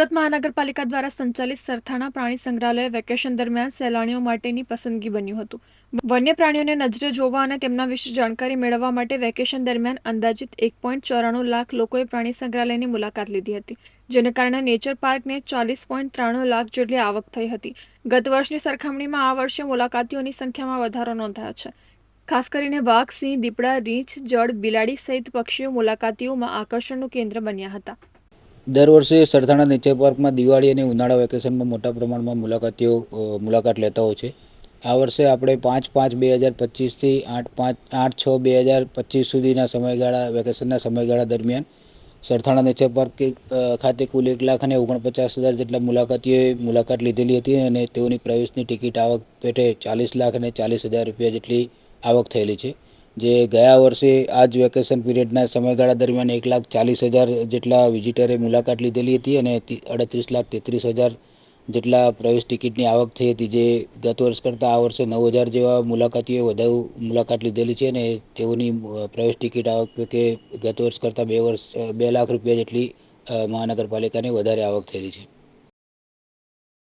સુરત મહાનગરપાલિકા દ્વારા સંચાલિત સરથાણા પ્રાણી સંગ્રહાલય વેકેશન દરમિયાન સહેલાણીઓ માટેની પસંદગી બન્યું હતું. વન્ય પ્રાણીઓને નજરે જોવા અને તેમના વિશે જાણકારી મેળવવા માટે વેકેશન દરમિયાન અંદાજિત એક પોઈન્ટ ચોરાણું લાખ લોકોએ પ્રાણી સંગ્રહાલયની મુલાકાત લીધી હતી, જેને કારણે નેચર પાર્કને ચાલીસ પોઈન્ટ ત્રાણું લાખ જેટલી આવક થઈ હતી. ગત વર્ષની સરખામણીમાં આ વર્ષે મુલાકાતીઓની સંખ્યામાં વધારો નોંધાયો છે. ખાસ કરીને વાઘ, સિંહ, દીપડા, રીંછ, જળ, બિલાડી સહિત પક્ષીઓ મુલાકાતીઓમાં આકર્ષણનું કેન્દ્ર બન્યા હતા. દર વર્ષે સરથાણા નેચર પાર્કમાં દિવાળી અને ઉનાળા વેકેશનમાં મોટા પ્રમાણમાં મુલાકાતીઓ મુલાકાત લેતા હોય છે. આ વર્ષે આપણે પાંચ પાંચ બે હજાર પચીસથી આઠ પાંચ, આઠ છ બે હજાર પચીસ સુધીના સમયગાળા, વેકેશનના સમયગાળા દરમિયાન સરથાણા નેચર પાર્ક ખાતે કુલ એક લાખ અને ઓગણપચાસ હજાર જેટલા મુલાકાતીઓએ મુલાકાત લીધેલી હતી અને તેઓની પ્રવેશની ટિકિટ આવક પેટે ચાલીસ લાખ અને ચાલીસ હજાર રૂપિયા જેટલી આવક થયેલી છે. જે ગયા વર્ષે આ જ વેકેશન પીરિયડના સમયગાળા દરમિયાન એક લાખ ચાલીસ હજાર જેટલા વિઝિટરે મુલાકાત લીધેલી હતી અને અડત્રીસ લાખ તેત્રીસ હજાર જેટલા પ્રવેશ ટિકિટની આવક થઈ હતી. જે ગત વર્ષ કરતાં આ વર્ષે નવ હજાર જેવા મુલાકાતીઓએ વધુ મુલાકાત લીધેલી છે અને તેઓની પ્રવેશ ટિકિટ આવક કે ગત વર્ષ કરતાં બે વર્ષ, બે લાખ રૂપિયા જેટલી મહાનગરપાલિકાની મહાનગરપાલિકાને વધારે આવક થયેલી છે.